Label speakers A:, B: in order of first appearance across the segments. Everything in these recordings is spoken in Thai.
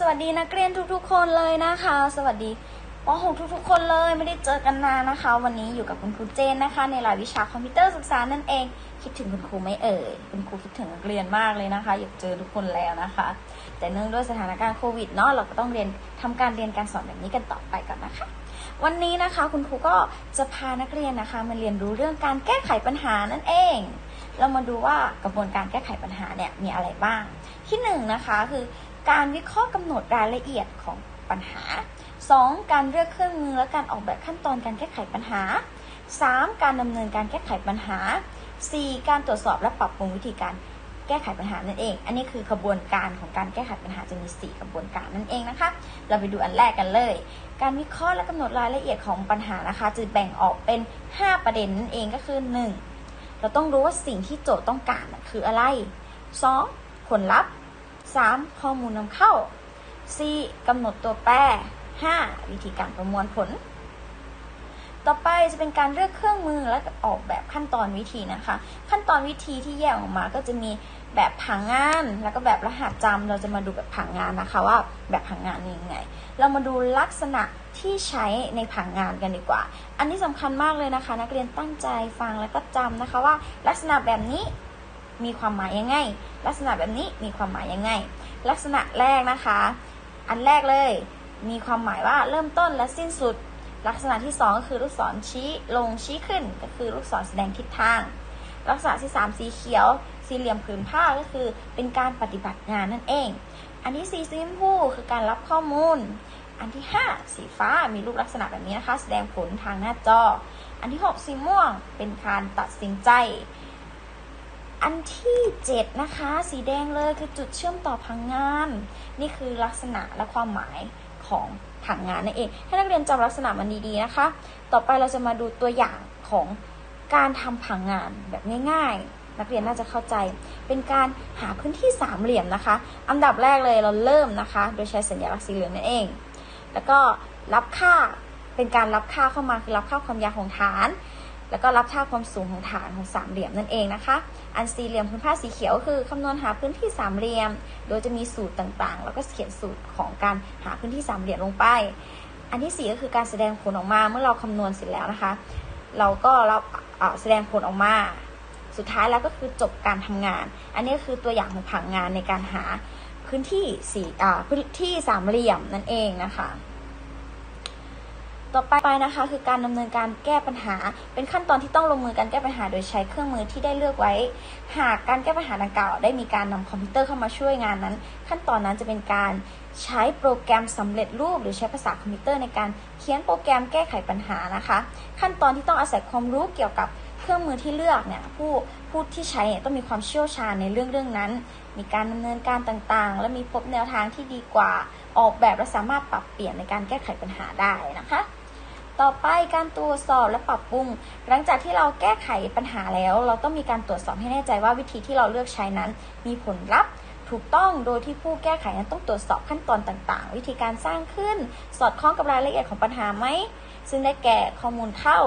A: สวัสดีนักเรียนทุกๆ คนเลยนะคะ สวัสดีป .6 ทุกๆ คนเลยไม่ได้เจอกันนานนะคะ วันนี้อยู่กับคุณครูเจนนะคะ ในรายวิชาคอมพิวเตอร์ศึกษานั่นเอง คิดถึงคุณครูไม่เอ่ยคุณครูคิดถึงนักเรียนมากเลยนะคะ อยากเจอทุกคนแล้วนะคะ แต่เนื่องด้วยสถานการณ์โควิดเนาะเราก็ต้องเรียนทำการเรียนการสอนแบบนี้กันต่อไปก่อนนะคะ วันนี้นะคะคุณครูก็จะพานักเรียนนะคะมาเรียนรู้เรื่องการแก้ไขปัญหานั่นเอง เรามาดูว่ากระบวนการแก้ไขปัญหาเนี่ยมีอะไรบ้าง ที่หนึ่งนะคะคือ การวิเคราะห์กำหนดรายละเอียดของปัญหา 2. การเลือกเครื่องมือและการออกแบบขั้นตอนการแก้ไขปัญหา 3. การดำเนินการแก้ไขปัญหา 4. การตรวจสอบและปรับปรุงวิธีการแก้ไขปัญหานั่นเอง อันนี้คือกระบวนการของการแก้ไขปัญหาจะมี 4 กระบวนการนั่นเองนะคะ เราไปดูอันแรกกันเลย การวิเคราะห์และกำหนดรายละเอียดของปัญหานะคะ จะแบ่งออกเป็น 5 ประเด็นนั่นเองก็คือ 1. เราต้องรู้ว่าสิ่งที่โจทย์ต้องการน่ะคืออะไร 2. ผลลัพธ์ 3. ข้อมูลนำเข้า 4. กำหนดตัวแปร 5. วิธีการประมวลผล ต่อไปจะเป็นการเลือกเครื่องมือและออกแบบขั้นตอนวิธีนะคะ ขั้นตอนวิธีที่แยกออกมาก็จะมีแบบผังงาน แล้วก็แบบรหัสจำเราจะมาดูแบบผังงานนะคะว่าแบบผังงานนี่ยังไง เรามาดูลักษณะที่ใช้ในผังงานกันดีกว่า อันนี้สำคัญมากเลยนะคะ นักเรียนตั้งใจฟังแล้วก็จำนะคะว่าลักษณะแบบนี้ มีความหมายยังไง ลักษณะแบบนี้มีความหมายยังไง ลักษณะแรกนะคะ อันแรกเลย มีความหมายว่าเริ่มต้นและสิ้นสุด ลักษณะที่ 2 ก็คือลูกศรชี้ลงชี้ขึ้น ก็คือลูกศรแสดงทิศทาง ลักษณะที่ 3 สีเขียว สี่เหลี่ยมผืนผ้าก็คือ เป็นการปฏิบัติงานนั่นเอง อันที่4สีชมพูคือการรับข้อมูล อันที่ 5 สีฟ้ามีรูปลักษณะแบบนี้นะคะ แสดงผลทางหน้าจอ อันที่ 6 สีม่วงเป็นการตัดสินใจ อันที่ 7 นะคะ สีแดงเลยคือจุดเชื่อมต่อพังงาน นี่คือลักษณะและความหมายของผังงานนั่นเอง ให้นักเรียนจำลักษณะมันดีๆนะคะ ต่อไปเราจะมาดูตัวอย่างของการทำผังงานแบบง่ายๆ นักเรียนน่าจะเข้าใจ เป็นการหาพื้นที่สามเหลี่ยมนะคะ อันดับแรกเลยเราเริ่มนะคะ โดยใช้สัญลักษณ์สีเหลืองนั่นเอง แล้วก็รับค่าเป็นการรับค่าเข้ามาคือรับค่าความยาวของฐาน แล้วก็รับค่าความสูงของฐานของสามเหลี่ยมนั่นเองนะคะ อันสี่เหลี่ยมพื้นผ้าสีเขียวคือคำนวณหาพื้นที่สามเหลี่ยม โดยจะมีสูตรต่างๆ แล้วก็เขียนสูตรของการหาพื้นที่สามเหลี่ยมลงไป อันที่สี่ก็คือการแสดงผลออกมาเมื่อเราคำนวณเสร็จแล้วนะคะ เราก็รับอ่าแสดงผลออกมาสุดท้ายแล้วก็คือจบการทำงาน อันนี้คือตัวอย่างของผังงานในการหาพื้นที่สี่พื้นที่สามเหลี่ยมนั่นเองนะคะ ต่อไปนะคะ คือการดำเนินการแก้ปัญหา เป็นขั้นตอนที่ต้องลงมือการแก้ปัญหาโดยใช้เครื่องมือที่ได้เลือกไว้ หากการแก้ปัญหาดังกล่าว ได้มีการนำคอมพิวเตอร์เข้ามาช่วยงานนั้น ขั้นตอนนั้นจะเป็นการใช้โปรแกรมสำเร็จรูป หรือใช้ภาษาคอมพิวเตอร์ในการเขียนโปรแกรมแก้ไขปัญหานะคะ ขั้นตอนที่ต้องอาศัยความรู้เกี่ยวกับเครื่องมือที่เลือกเนี่ยผู้ผู้ที่ใช้ต้องมีความเชี่ยวชาญในเรื่องเรื่องนั้น มีการดำเนินการต่างๆ และมีพบแนวทางที่ดีกว่าออกแบบและสามารถปรับเปลี่ยนในการแก้ไขปัญหาได้นะคะ ต่อไปการตรวจสอบและปรับปรุง หลังจากที่เราแก้ไขปัญหาแล้ว เราต้องมีการตรวจสอบให้แน่ใจว่าวิธีที่เราเลือกใช้นั้น มีผลลัพธ์ถูกต้องโดยที่ผู้แก้ไขนั้นต้องตรวจสอบขั้นตอนต่างๆ วิธีการสร้างขึ้น สอดคล้องกับรายละเอียดของปัญหาไหม ซึ่งได้แก่ข้อมูลเข้า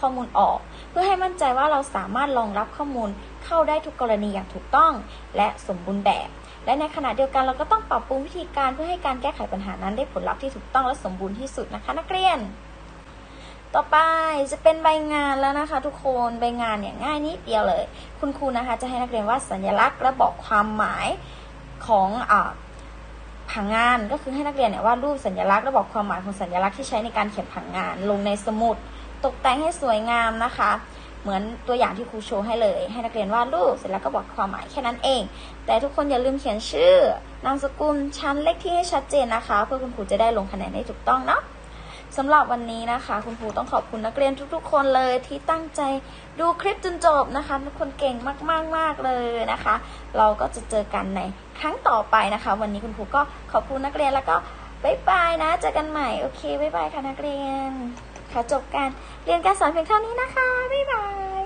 A: ข้อมูลออก เพื่อให้มั่นใจว่าเราสามารถรองรับข้อมูลเข้าได้ทุกกรณีอย่างถูกต้อง และสมบูรณ์แบบ และในขณะเดียวกันเราก็ต้องปรับปรุงวิธีการเพื่อให้การแก้ไขปัญหานั้นได้ผลลัพธ์ที่ถูกต้องและสมบูรณ์ที่สุดนะคะ นักเรียน ต่อไปจะเป็นใบงานแล้วนะคะ ทุกคนใบงานเนี่ยง่ายนิดเดียวเลย คุณครูนะคะจะให้นักเรียนวาดสัญลักษณ์และบอกความหมายของอผังงานก็คือให้นักเรียนเนี่ยวาดรูปสัญลักษณ์และบอกความหมายของสัญลักษณ์ที่ใช้ในการเขียนผังงาน ลงในสมุด ตกแต่งให้สวยงามนะคะ เหมือนตัวอย่างที่ครูโชว์ให้เลย ให้นักเรียนวาดรูปเสร็จแล้วก็บอกความหมายแค่นั้นเอง แต่ทุกคนอย่าลืมเขียนชื่อ นามสกุลชั้นเลขที่ให้ชัดเจนนะคะ เพื่อคุณครูจะได้ลงคะแนนได้ถูกต้องเนาะ สำหรับวันนี้นะคะ คุณครูต้องขอบคุณนักเรียนทุก ๆ คนเลยที่ตั้งใจดูคลิปจนจบนะคะทุกคนเก่งมากๆมากเลยนะคะ เราก็จะเจอกันในครั้งต่อไปนะคะ วันนี้คุณครูก็ขอบคุณนักเรียนแล้วก็บ๊ายบายนะเจอกันใหม่โอเคบ๊ายบายค่ะนักเรียนขอจบการเรียนการสอนเพียงเท่านี้นะคะบ๊ายบาย